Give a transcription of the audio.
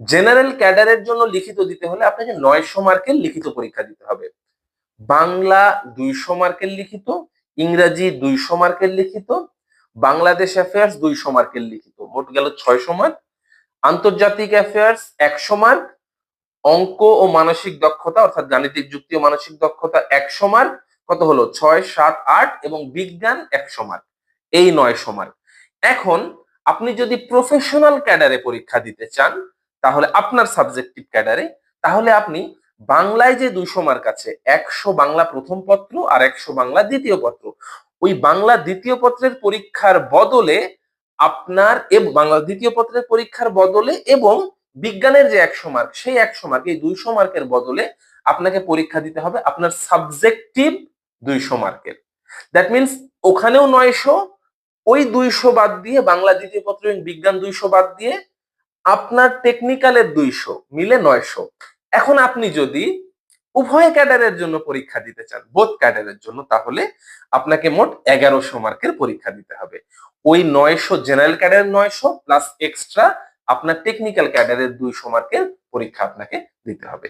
General ক্যাডারের জন্য লিখিত দিতে হলে আপনাকে নয়শো মার্কের লিখিত পরীক্ষা দিতে হবে। বাংলা দুইশো মার্কের লিখিত, ইংরাজি দুইশো মার্কের লিখিত, বাংলাদেশ অ্যাফেয়ার্স দুইশো মার্কের লিখিত। মোট গেল ছয়শো মার্ক। আন্তর্জাতিক অ্যাফেয়ার্স একশো মার্ক। অঙ্ক ও মানসিক দক্ষতা, অর্থাৎ গাণিতিক যুক্তি ও মানসিক দক্ষতা একশো মার্ক। কত হলো? ছয়, সাত, আট এবং বিজ্ঞান একশো মার্ক। এই নয়শো মার্ক। এখন আপনি যদি প্রফেশনাল ক্যাডারে পরীক্ষা দিতে চান তাহলে আপনার সাবজেক্টিভ ক্যাডারে তাহলে আপনি বাংলায় যে দুইশো মার্ক আছে, একশো বাংলা প্রথম পত্র আর একশো বাংলা দ্বিতীয় পত্র, ওই বাংলা দ্বিতীয় পত্রের পরীক্ষার বদলে আপনার বাংলা দ্বিতীয় পত্রের পরীক্ষার বদলে এবং বিজ্ঞানের যে একশো মার্ক সেই একশো মার্ক এই দুইশো মার্কের বদলে আপনাকে পরীক্ষা দিতে হবে আপনার সাবজেক্টিভ দুইশো মার্কের দ্যাট মিনস ওখানেও নয়শো, ওই দুইশো বাদ দিয়ে বাংলা দ্বিতীয় পত্র এবং বিজ্ঞান দুইশো বাদ দিয়ে আপনার টেকনিক্যালের দুইশো, মিলে নয়শো। এখন আপনি যদি উভয় ক্যাডারের জন্য পরীক্ষা দিতে চান বোধ ক্যাডারের জন্য, তাহলে আপনাকে মোট এগারোশো মার্কের পরীক্ষা দিতে হবে। ওই নয়শো জেনারেল ক্যাডারের নয়শো প্লাস এক্সট্রা আপনার টেকনিক্যাল ক্যাডারের দুইশো মার্কের পরীক্ষা আপনাকে দিতে হবে।